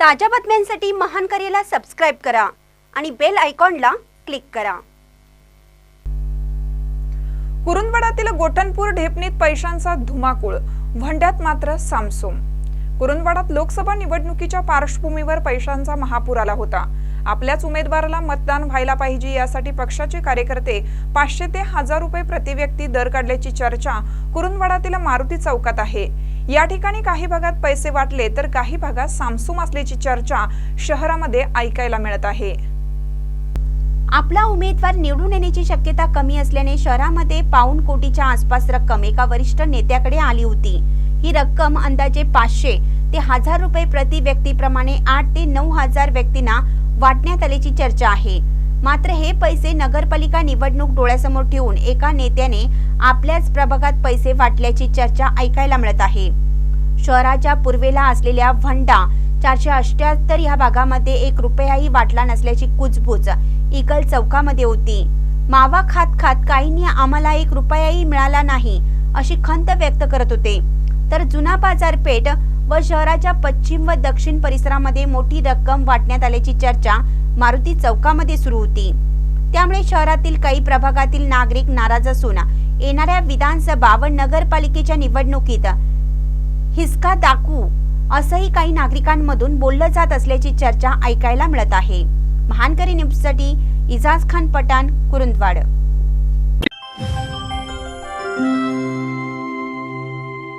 ताज्या बातम्यांसाठी महान करेला सबस्क्राईब करा आणि बेल आयकॉनला क्लिक करा. कुरुंदवाडातील गोठणपूर ढेपणीत पैशांचा धुमाकूळ भंड्यात मात्र सामसूम. कुरुंदवाडात लोकसभा निवडणुकीच्या पार्श्वभूमीवर पैशांचा महापूर आला होता. आपल्याच उमेदवाराला मतदान व्हायला पाहिजे यासाठी पक्षाचे कार्यकर्ते पाचशे ते हजार रुपये प्रतिव्यक्ती दर काढल्याची चर्चा कुरुंदवाडातील मारुती चौकात आहे. या ठिकाणी काही भागात पैसे वाटले तर काही भागात सामसूम असल्याची चर्चा शहरामध्ये ऐकायला मिळत आहे. आपला उमेदवार निवडून येण्याची शक्यता कमी असल्याने शहरामध्ये पाऊण कोटीच्या आसपास रक्कम एका वरिष्ठ नेत्याकडे आली होती. ही रक्कम अंदाजे पाचशे ते हजार रुपये प्रति व्यक्तीप्रमाणे आठ ते नऊ हजार व्यक्तींना वाटण्यात आल्याची चर्चा आहे. मात्र हे पैसे नगरपालिका निवडणूक डोळ्यासमोर ठेवून एका नेत्याने आपल्याच प्रभागात पैसे वाटल्याची चर्चा ऐकायला मिळत आहे. शहराच्या पूर्वेला असलेल्या भंडा चारशे अष्ट्याहत्तर या भागामध्ये एक रुपयाही वाटला नसल्याची कुजबूज इकल चौकामध्ये होती. मावा खात खात काहींनी आम्हाला एक रुपयाही मिळाला नाही अशी खंत व्यक्त करत होते. तर जुना बाजारपेठ व शहराच्या पश्चिम व दक्षिण परिसरामध्ये मोठी रक्कम वाटण्यात आल्याची चर्चा मारुती चौकामध्ये सुरू होती. त्यामुळे शहरातील काही प्रभागातील नागरिक नाराज असून येणाऱ्या विधानसभा व नगरपालिकेच्या निवडणुकीत हिसका दाखवू असंही काही नागरिकांमधून बोललं जात असल्याची चर्चा ऐकायला मिळत आहे. महानकरी न्यूजसाठी इजाज खान पठाण कुरुंदवाड.